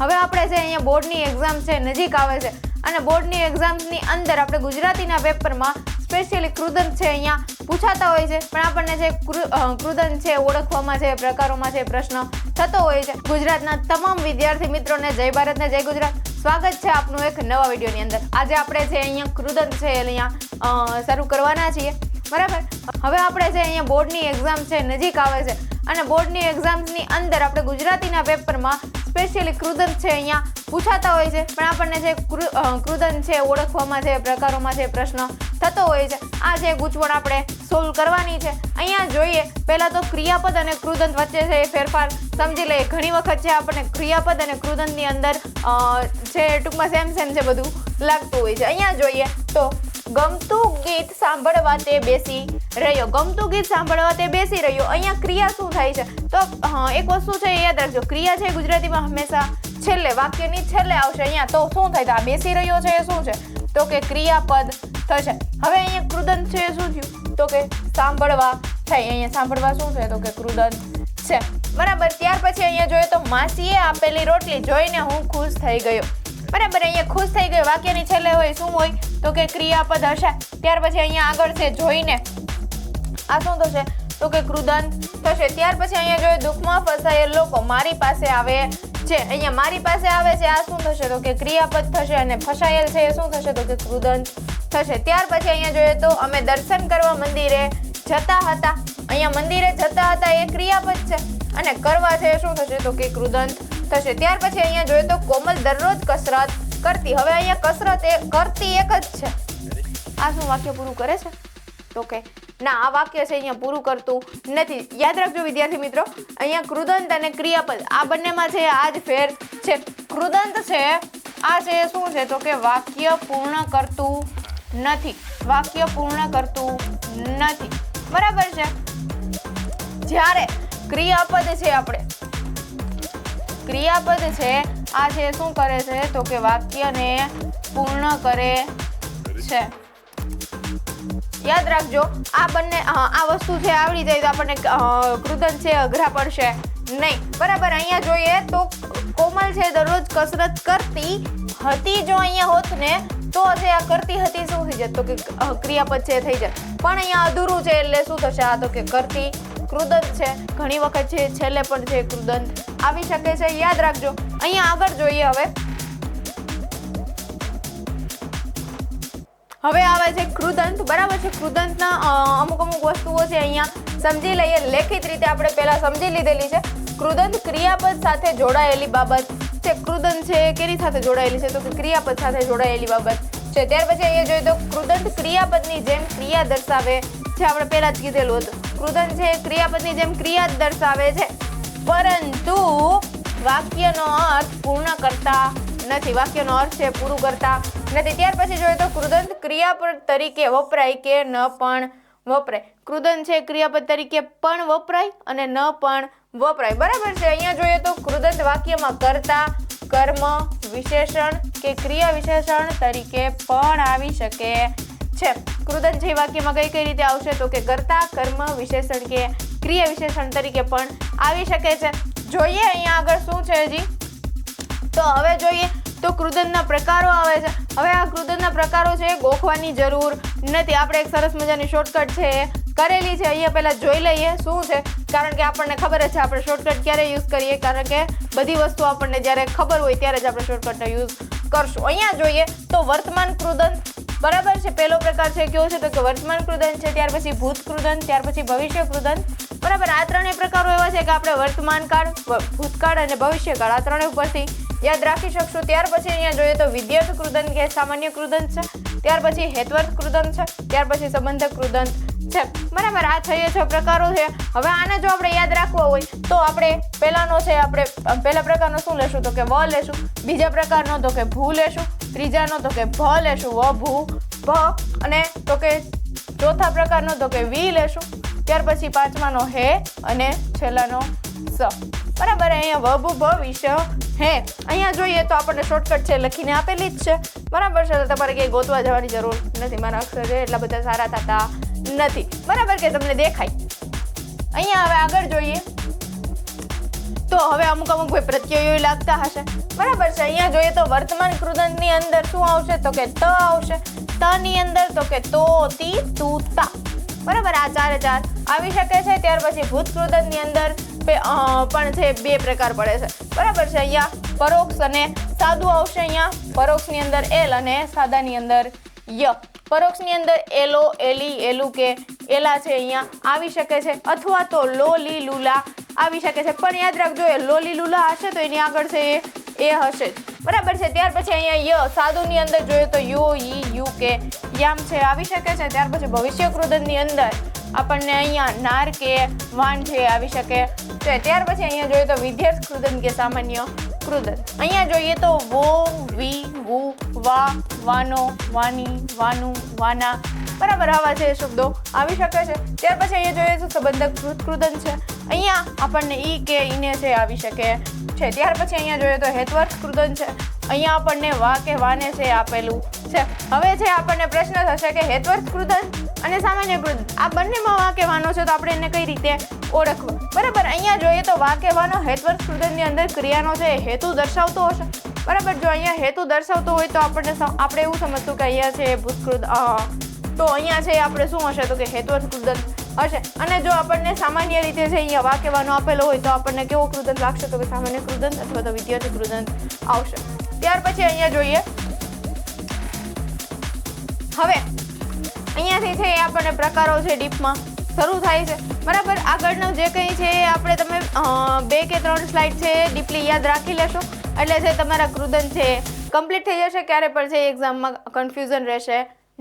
હવે આપણે છે અહીંયા બોર્ડની એક્ઝામ છે નજીક આવે છે. અને બોર્ડની એક્ઝામ્સની અંદર આપણે ગુજરાતીના પેપરમાં સ્પેશિયલી કૃદંત છે અહીંયા પૂછાતા હોય છે. પણ આપણને જે કૃ- અ, કૃદંત છે ઓળખવામાં છે પ્રકારોમાં છે પ્રશ્ન થતો હોય છે. ગુજરાતના તમામ વિદ્યાર્થી મિત્રોને જય ભારતને જય ગુજરાત. સ્વાગત છે આપનું એક નવા વિડીયોની અંદર. આજે આપણે છે અહીંયા કૃદંત છે અહીંયા શરૂ કરવાના છીએ. બરાબર? હવે આપણે છે અહીંયા બોર્ડની એક્ઝામ છે નજીક આવે છે. અને બોર્ડની એક્ઝામ્સની અંદર આપણે ગુજરાતીના પેપરમાં સ્પેશિયલી કૃદંત છે અહીંયા પૂછાતા હોય છે. પણ આપણને જે કૃ- અ, કૃદંત છે ઓળખવામાં છે પ્રકારોમાં છે પ્રશ્ન થતો હોય છે આ જે ગૂંચવણ આપણે સોલ્વ કરવાની છે. અહીંયા જોઈએ પહેલાં તો ક્રિયાપદ અને કૃદંત વચ્ચે એ ફેરફાર સમજી લઈએ. ઘણી વખત છે આપણને ક્રિયાપદ અને કૃદંતની અંદર જે ટૂંકમાં સેમ સેમ છે બધું લાગતું હોય છે. અહીંયા જોઈએ તો ગમતું ગીત સાંભળવા તે બેસી રહ્યો. ગમતું ગીત સાંભળવા તે બેસી રહ્યો. અહીંયા ક્રિયા શું થાય છે? તો એક વસ્તુ છે એ યાદ રાખજો. ક્રિયા છે ગુજરાતીમાં હંમેશા છેલ્લે, વાક્યની છેલ્લે આવશે અહીંયા. તો શું થાય? તો આ બેસી રહ્યો છે એ શું છે? તો કે ક્રિયાપદ થશે. હવે અહીંયા કૃદંત છે એ શું થયું? તો કે સાંભળવા થાય. અહીંયા સાંભળવા શું છે? તો કે કૃદંત છે. બરાબર. ત્યાર પછી અહીંયા જોઈએ તો માસીએ આપેલી રોટલી જોઈને હું ખુશ થઈ ગયો. બરાબર. અહીંયા ખુશ થઈ ગયો. વાક્યની છેલ્લે હોય શું હોય? તો કે ક્રિયાપદ હશે. ત્યાર પછી અહીંયા આગળ છે જોઈને આ શું થશે? તો કે કૃદન થશે. ત્યાર પછી અહીંયા જોઈએ દુઃખમાં ફસાયેલ લોકો મારી પાસે આવે છે. અહીંયા મારી પાસે આવે છે. આ શું થશે? તો કે ક્રિયાપદ થશે અને ફસાયેલ છે. એ શું થશે? તો કે કૃદન થશે. ત્યાર પછી અહીંયા જોઈએ તો અમે દર્શન કરવા મંદિરે જતા હતા. અહીંયા મંદિરે જતા હતા એ ક્રિયાપદ છે. અને કરવા છે શું થશે? તો કે કૃદંત થશે. ત્યાર પછી અહીંયા જોઈએ તો કોમલ દરરોજ કસરત કરતી. હવે અહીંયા કસરત એ કરતી એક જ છે. આ શું વાક્ય પૂરું કરે છે? તો કે ના, આ વાક્ય છે અહીંયા પૂરું કરતું નથી. યાદ રાખજો વિદ્યાર્થી મિત્રો, અહીંયા કૃદંત અને ક્રિયાપદ, આ બંનેમાં છે આ જ ફેર છે. કૃદંત છે, આ છે શું છે? તો કે વાક્ય પૂર્ણ કરતું નથી. વાક્ય પૂર્ણ કરતું નથી. બરાબર છે? જ્યારે ક્રિયાપદ છે આપણે, ક્રિયાપદ છે, આ છે શું કરે છે? તો કે વાક્યને પૂર્ણ કરે છે. યાદ રાખજો, આ બંને આ વસ્તુ છે, આવડી જાય તો આપણને કૃદન છે, અઘરા પડશે નહીં. બરાબર, અહીંયા જોઈએ તો કોમલ છે, દરરોજ કસરત કરતી હતી જો અહીંયા હોત ને, તો છે આ કરતી હતી શું થઈ જાય તો કે ક્રિયાપદ છે થઈ જાય પણ અહીંયા અધૂરું છે, એટલે શું થશે? આ તો કે કરતી કૃદંત છે. ઘણી વખત છે, છેલ્લે પણ છે કૃદંત આવી શકે છે, યાદ રાખજો. અહીંયા આગળ જોઈએ હવે. હવે આવે છે કૃદંત. બરાબર છે, કૃદંતના અમુક અમુક વસ્તુઓ છે અહીંયા સમજી લઈએ. લેખિત રીતે આપણે પહેલા સમજી લીધેલી છે. કૃદંત ક્રિયાપદ સાથે જોડાયેલી બાબત છે. કૃદંત છે કેની સાથે જોડાયેલી છે? તો કે ક્રિયાપદ સાથે જોડાયેલી બાબત છે. ત્યાર પછી અહીંયા જોઈએ તો કૃદંત ક્રિયાપદની જેમ ક્રિયા દર્શાવે છે. આપણે પહેલા જ કીધેલું હતું. કૃદંત છે ક્રિયાપદની જેમ ક્રિયા દર્શાવે છે. પરંતુ વાક્યનો અર્થ પૂર્ણ કરતા નથી વાક્યનો અર્થ છે પૂરું કરતા નથી. ત્યાર પછી જોઈએ તો કૃદંત ક્રિયાપદ તરીકે વપરાય કે ન પણ વપરાય. કૃદંત છે ક્રિયાપદ તરીકે પણ વપરાય અને ન પણ વપરાય. બરાબર છે? અહીંયા જોઈએ તો કૃદંત વાક્યમાં કરતા, કર્મ, વિશેષણ કે ક્રિયા વિશેષણ તરીકે પણ આવી શકે છે. કૃદંત જે વાક્યમાં કઈ કઈ રીતે આવશે? તો કે કરતા, કર્મ, વિશેષણ કે ક્રિયા વિશેષણ તરીકે પણ આવી શકે છે. જોઈએ અહીંયા આગળ શું છે હજી? તો હવે જોઈએ તો કૃદનના પ્રકારો આવે છે. હવે આ કૃદનના પ્રકારો છે ગોખવાની જરૂર નથી. આપણે એક સરસ મજાની શોર્ટકટ છે કરેલી છે. અહીંયા પહેલાં જોઈ લઈએ શું છે. કારણ કે આપણને ખબર છે આપણે શોર્ટકટ ક્યારે યુઝ કરીએ. કારણ કે બધી વસ્તુ આપણને જ્યારે ખબર હોય ત્યારે જ આપણે શોર્ટકટનો યુઝ કરશું. અહીંયા જોઈએ તો વર્તમાન કૃદન બરાબર છે. પહેલો પ્રકાર છે કેવો છે તો કે વર્તમાન કૃદન છે, ત્યાર પછી ભૂત કૃદન, ત્યાર પછી ભવિષ્ય કૃદન. બરાબર, આ ત્રણેય પ્રકારો એવા છે કે આપણે વર્તમાન કાળ, ભૂતકાળ અને ભવિષ્યકાળ આ ત્રણેય ઉપરથી યાદ રાખી શકશું. ત્યાર પછી અહીંયા જોઈએ તો વિદ્યાર્થ કૃદંત કે સામાન્ય કૃદંત છે. ત્યાર પછી હેતવર્થ કૃદંત છે. ત્યાર પછી સંબંધક કૃદંત છે. બરાબર, આ છ છ પ્રકારો છે. હવે આને જો આપણે યાદ રાખવો હોય, તો આપણે પહેલાનો છે, આપણે પહેલા પ્રકારનો શું લેશું? તો કે વ લેશું. બીજા પ્રકારનો તો કે ભૂ લેશું. ત્રીજાનો તો કે ભ લેશું. વ, ભૂ, ભ. અને તો કે ચોથા પ્રકારનો તો કે વી લેશું. ત્યાર પછી પાંચમાનો હે અને છેલ્લાનો સ. બરાબર, અહીંયા વભુ ભવિષ્ય વિષ હે, અહીંયા જોઈએ તો આપણને શોર્ટકટ છે, લખીને આપેલી જ છે. બરાબર છે તમારે ક્યાંય ગોતવા જવાની જરૂર નથી. મારા અક્ષર એટલા બધા સારા થતા નથી. બરાબર કે તમને દેખાય? અહીંયા હવે આગળ જોઈએ. તો હવે અમુક અમુક ભાઈ પ્રત્યયો લાગતા હશે. બરાબર છે, અહીંયા જોઈએ તો વર્તમાન કૃદંતની અંદર શું આવશે? તો કે ત આવશે. ત ની અંદર તો કે તો, તી, તું, તા. બરાબર, આ ચારે ચાર આવી શકે છે. ત્યાર પછી ભૂત કૃદંતની અંદર પણ છે, બે પ્રકાર પડે છે. બરાબર છે, અહીંયા પરોક્ષ અને સાદું આવશે અહીંયા. પરોક્ષની અંદર એલ અને સાદાની અંદર ય. પરોક્ષની અંદર એલો, એલી, એલું કે એલા છે અહીંયા આવી શકે છે. અથવા તો લો લી લુલા આવી શકે છે. પણ યાદ રાખજો, એ લોલી લુલા હશે તો એની આગળ છે એ એ હશે જ. બરાબર છે, ત્યાર પછી અહીંયા ય સાદુની અંદર જોઈએ તો યો, ઈ, યુ કે યામ છે, આવી શકે છે. ત્યાર પછી ભવિષ્ય કૃદનની અંદર આપણને અહીંયા નાર કે વાન છે આવી શકે. છે ત્યાર પછી અહીંયા જોઈએ તો વિદ્યાર્થ કૃદન કે સામાન્ય કૃદન. અહીંયા જોઈએ તો વો, વી વુ વા, વાનો, વાની, વાનું, વાના બરાબર આવા છે શબ્દો આવી શકે છે. ત્યાર પછી અહીંયા જોઈએ તો સંબંધક કૃત કૃદન છે. અહીંયા આપણને ઈ કે ઈને છે આવી શકે છે. ત્યાર પછી અહીંયા જોઈએ તો હેતવર્થ કૃદન છે. અહીંયા આપણને વા કે વાને છે આપેલું છે. હવે છે આપણને પ્રશ્ન થશે કે હેતવર્ષ કૃદન અને સામાન્ય કૃદન આ બંનેમાં વા કે વાનો છે તો આપણે એને કઈ રીતે ઓળખવું? બરાબર, અહીંયા જોઈએ તો વા કે વાનો હેતવર્ષ કૃદનની અંદર ક્રિયાનો છે હેતુ દર્શાવતો હશે. બરાબર, જો અહીંયા હેતુ દર્શાવતો હોય તો આપણને આપણે એવું સમજતું કે અહીંયા છે ભૂતકૃત તો અહીંયા છે આપણે શું હશે તો કે હેતુવર્ષ કૃદન હશે. અને જો આપણને સામાન્ય રીતે છે અહીંયા વાક્યવાનો આપેલો હોય તો આપણને કેવો કૃદંત લાગશે તો કે સામાન્ય કૃદંત અથવા તો વિદ્યાર્થી કૃદંત આવશે. ત્યાર પછી અહીંયા જોઈએ. હવે, અહીંયાથી છે એ આપણને પ્રકારો છે ડીપમાં. શરૂ થાય છે. બરાબર, આગળનું જે કંઈ છે એ આપણે તમે બે કે ત્રણ સ્લાઇડ છે ડીપલી યાદ રાખી લેશો. એટલે જે તમારા કૃદન છે કમ્પ્લીટ થઈ જશે, ક્યારે પણ છે એક્ઝામમાં કન્ફ્યુઝન રહેશે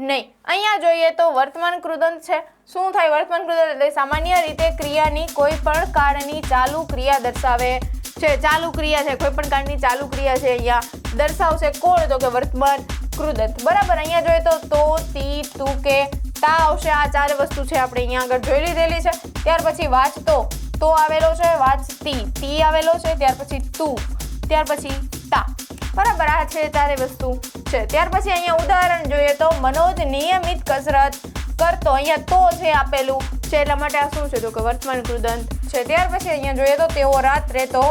નહીં. અહીંયા જોઈએ તો વર્તમાન કૃદંત છે. શું થાય? વર્તમાન કૃદંત એટલે સામાન્ય રીતે ક્રિયાની કોઈ પણ કાળની ચાલુ ક્રિયા દર્શાવે છે, ચાલુ ક્રિયા છે, કોઈ પણ કાળની ચાલુ ક્રિયા છે, અહીંયા દર્શાવશે કોણ તો કે વર્તમાન કૃદંત બરાબર, અહીંયા જોઈએ તો તો, તી, તું, કે, તા આવશે. આ ચાર વસ્તુ છે આપણે અહીંયા આગળ જોઈ લીધેલી છે. ત્યાર પછી વાંચતો તો આવેલો છે વાંચતી તી આવેલો છે, ત્યાર પછી તું. ત્યાર પછી તા. બરાબર, આ છે ચારે વસ્તુ છે. ત્યાર પછી અહીંયા ઉદાહરણ જોઈએ તો, મનોજ નિયમિત કસરત કરતો. અહીંયા તો છે આપેલું. છે એટલા માટે આ શું છે? તો કે વર્તમાન કૃદંત છે. ત્યાર પછી અહીંયા જોઈએ તો તેઓ રાત્રે તો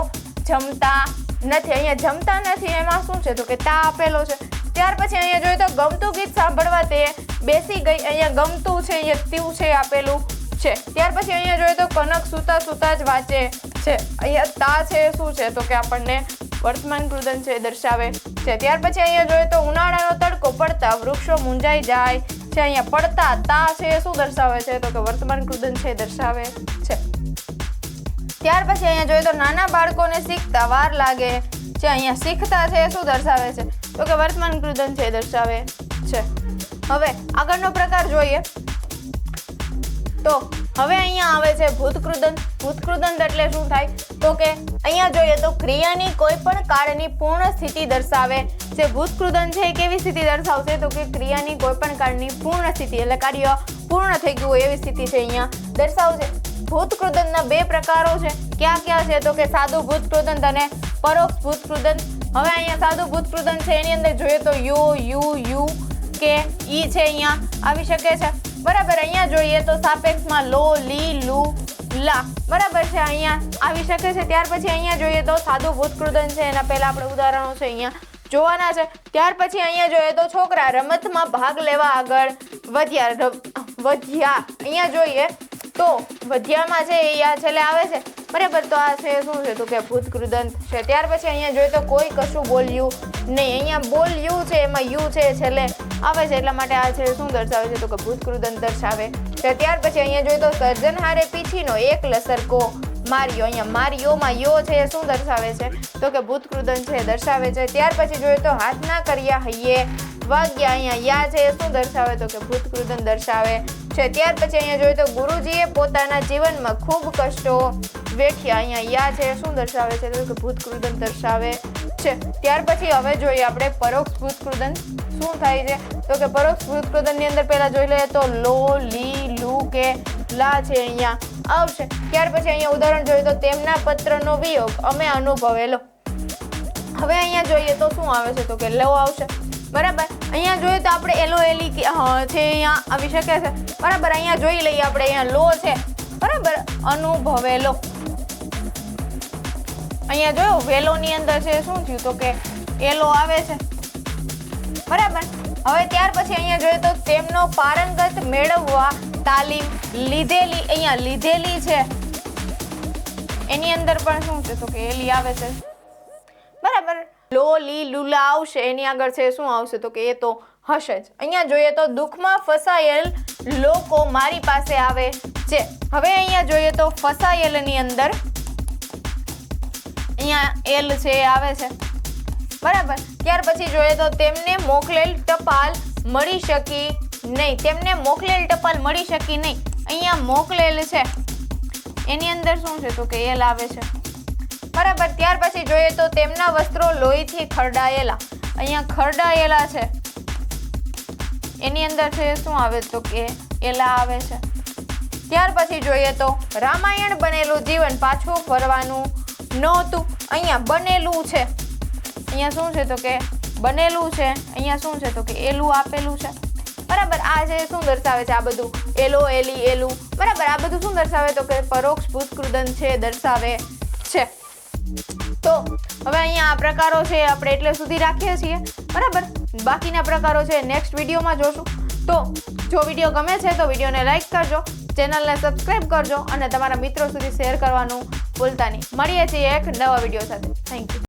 જમતા નથી. અહીંયા જમતા નથી, એમાં શું છે? તો કે તા આપેલો છે. ત્યાર પછી અહીંયા જોઈએ તો ગમતું ગીત સાંભળવા તે બેસી ગઈ. અહીંયા ગમતું છે, અહીંયા તીવ છે આપેલું છે. ત્યાર પછી અહીંયા જોઈએ તો કનક સુતા સુતા જ વાંચે છે. અહીંયા તા છે શું છે? તો કે આપણને વર્તમાન કૃદન છે દર્શાવે છે. ત્યાર પછી અહીંયા જોઈએ તો ઉનાળાનો તડકો પડતા વૃક્ષો મુંજાઈ જાય. છે, અહીંયા પડતા તા છે, એ શું દર્શાવે છે? તો કે વર્તમાન કૃદન છે દર્શાવે છે. ત્યાર પછી અહીંયા જોઈએ તો નાના બાળકોને શીખતા વાર લાગે છે, અહીંયા શીખતા છે, એ શું દર્શાવે છે? તો કે વર્તમાન કૃદન છે દર્શાવે છે. હવે આગળનો પ્રકાર જોઈએ. તો હવે અહીંયા આવે છે ભૂતકૃદંત ભૂતકૃદંત એટલે શું થાય? તો કે અહીંયા જોઈએ તો ક્રિયાની કોઈ પણ કાળની પૂર્ણ સ્થિતિ દર્શાવે જે ભૂતકૃદન છે કેવી સ્થિતિ દર્શાવશે? તો કે ક્રિયાની કોઈ પણ કાળની પૂર્ણ સ્થિતિ એટલે કાર્ય પૂર્ણ થઈ ગયું હોય એવી સ્થિતિ છે અહીંયા દર્શાવશે. ભૂતકૃદનના બે પ્રકારો છે. ક્યાં ક્યાં છે? તો કે સાદું ભૂતકૃદન અને પરોક્ષ ભૂતકૃદંત હવે અહીંયા સાદું ભૂતકૃદન છે, એની અંદર જોઈએ તો યુ યુ યુ, કે, ઈ છે અહીંયા આવી શકે છે. બરાબર, અહીંયા જોઈએ તો સાપેક્ષમાં લો, લી, લુ લા, બરાબર છે અહીંયા. આવી શકે છે, ત્યાર પછી અહીંયા જોઈએ તો સાદું ભૂતકૃદન છે, એના પહેલા આપણે ઉદાહરણો છે અહીંયા જોવાના છે. ત્યાર પછી અહીંયા જોઈએ તો છોકરા રમતમાં ભાગ લેવા આગળ વધ્યા વધ્યા. અહીંયા જોઈએ તો વધ્યામાં છે એ આ છેલ્લે આવે છે. બરાબર, તો આ છે, શું છે તો કે ભૂતકૃદંત છે. ત્યાર પછી અહીંયા જોઈએ તો કોઈ કશું બોલ્યું નહીં. અહીંયા બોલ્યું છે, એમાં યુ છે, છેલ્લે આવે છે. એટલા માટે આ છે, શું દર્શાવે છે તો કે ભૂતકૃદંત દર્શાવે છે. ત્યાર પછી અહીંયા જોઈએ તો સર્જનહારે પીછીનો એક લસરકો માર્યો. અહીંયા માર્યોમાં યો છે, એ શું દર્શાવે છે? તો કે ભૂતકૃદન છે દર્શાવે છે. ત્યાર પછી જોઈએ તો હાથના કર્યા હૈયે વાગ્યા અહીંયા યા છે, એ શું દર્શાવે? તો કે ભૂતકૃદન દર્શાવે છે. ત્યાર પછી અહીંયા જોઈએ તો ગુરુજીએ પોતાના જીવનમાં ખૂબ કષ્ટો વેઠ્યા. અહીંયા યા છે શું દર્શાવે છે? તો કે ભૂતકૃદન દર્શાવે છે. ત્યાર પછી હવે જોઈએ આપણે પરોક્ષ ભૂતકૃદન શું થાય છે? તો કે પરોક્ષ ભૂતકૃદનની અંદર પહેલા જોઈ લઈએ તો લો, લી, લુ કે લા છે અહીંયા આવશે. ત્યાર પછી અહીંયા ઉદાહરણ જોઈએ તો તેમના પત્રનો વિયોગ અમે અનુભવેલો. હવે અહીંયા જોઈએ તો શું આવે છે? તો કે લો આવશે. બરાબર? અહીંયા જોઈએ તો આપણે એલો, એલી છે અહીંયા આવી શકે છે. બરાબર? અહીંયા જોઈ લઈએ આપણે, અહીંયા લો છે. બરાબર? અનુભવેલો. અહીંયા જોયો વેલોની અંદર છે, શું થયું તો કે એલો આવે છે. બરાબર. હવે ત્યાર પછી અહીંયા જોઈએ તો તેમનો પારંગત મેળવવા તાલીમ લીધેલી, અહીંયા લીધેલી છે. એની અંદર પણ શું છે તો કે એલી આવે છે. બરાબર. લો, લી લુલા આવશે, એની આગળ છે, શું આવશે તો કે એ તો હશે જ. અહીંયા જોઈએ તો દુઃખમાં ફસાયેલ લોકો મારી પાસે આવે છે. હવે અહીંયા જોઈએ તો ફસાયેલની અંદર અહીંયા એલ છે, આવે છે. બરાબર. ત્યાર પછી જોઈએ તો તેમને મોકલેલ ટપાલ મળી શકી નહીં. તેમને મોકલેલ ટપાલ મળી શકી નહીં. અહીંયા મોકલેલ છે. એની અંદર શું છે તો કે એલ આવે છે. બરાબર. ત્યાર પછી જોઈએ તો તેમના વસ્ત્રો લોહીથી ખરડાયેલા. અહીંયા ખરડાયેલા છે. એની અંદર છે, શું આવે તો કે એલા આવે છે. ત્યાર પછી જોઈએ તો રામાયણ બનેલું જીવન પાછું ફરવાનું નહોતું. અહીંયા બનેલું છે. અહીંયા શું છે તો કે બનેલું છે. અહીંયા શું છે તો કે એલું આપેલું છે. બરાબર, આ છે શું દર્શાવે છે આ બધું? એલો, એલી, એલું. બરાબર, આ બધું શું દર્શાવે તો કે પરોક્ષ ભૂતકૃદન છે, દર્શાવે છે. તો હવે અહીંયા આ પ્રકારો છે, આપણે એટલે સુધી રાખીએ છીએ. બરાબર, બાકીના પ્રકારો છે નેક્સ્ટ વિડીયોમાં જોશું. તો જો વીડિયો ગમે છે તો વિડીયોને લાઈક કરજો ચેનલને સબસ્ક્રાઈબ કરજો અને તમારા મિત્રો સુધી શેર કરવાનું ભૂલતા નહીં. મળીએ છીએ એક નવા વીડિયો સાથે. Thank you